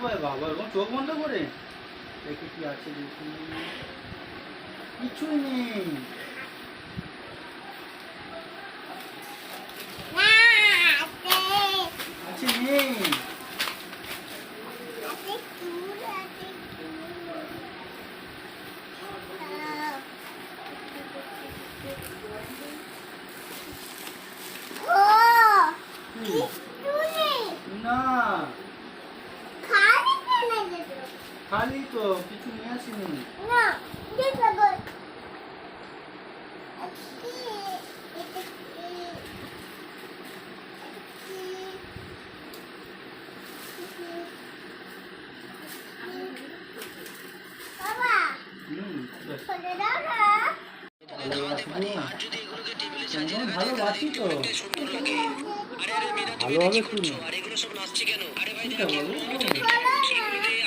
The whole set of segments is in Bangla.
হয় বাবা এরকম চোখ বন্ধ করে? দেখি কি আছে দেখি। কিছুই নেই আছে নেই কি? না খালি তো কিছু নিয়ে আসিনি। কেমন ভালো বাসি তো ভালো হবে শুনি। ঠিক আছে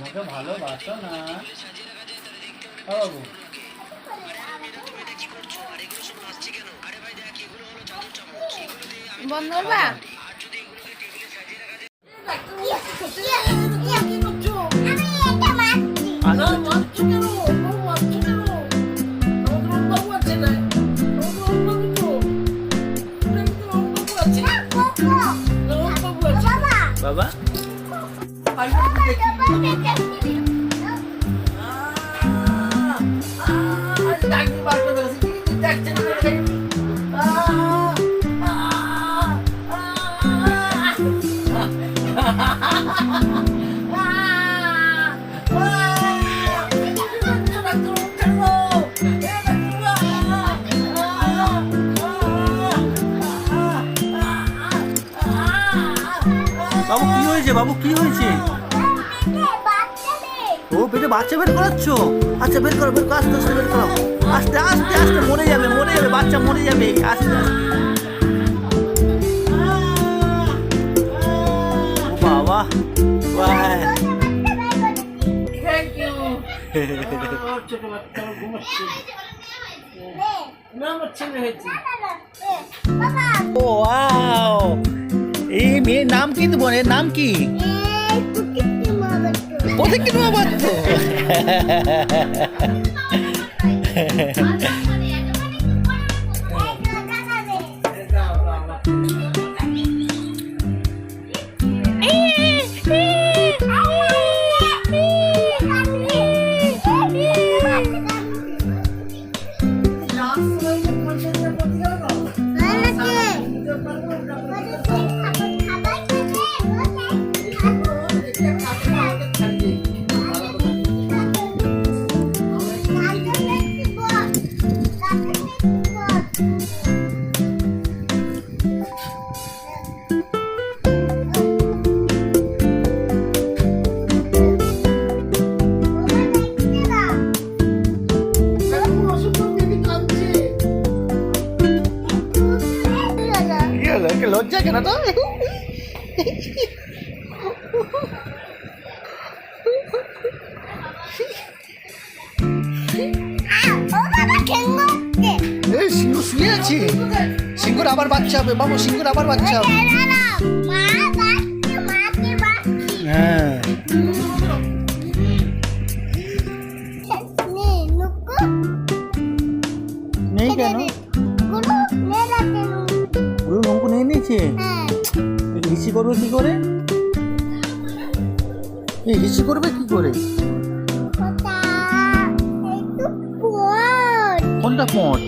আমাকে ভালোবাসো না। বাবু বন্ধ করবা বাবা। বাবু কি হয়েছে বাবু কি হয়েছে ও পেটে বাচ্চা বের করাচ্ছ? আচ্ছা বের করো বের করো আস্তে আস্তে বের করো। আস্তে আস্তে আস্তে মরে যাবে মরে যাবে বাচ্চা মরে যাবে আস্তে আস্তে। বাবা ও ওয়াও। এই মেয়ের নাম কি দেবো এর নাম কি? কোথায় কি বাবা তো কেন তো? সিংহ শুয়ে আছে। সিংহর আবার বাচ্চা হবে বাবু সিংহর আবার বাচ্চা হবে। অঙ্ক নিয়ে হিসি করবে কি করে? এই হিসি করবে কি করে? কোনটা পট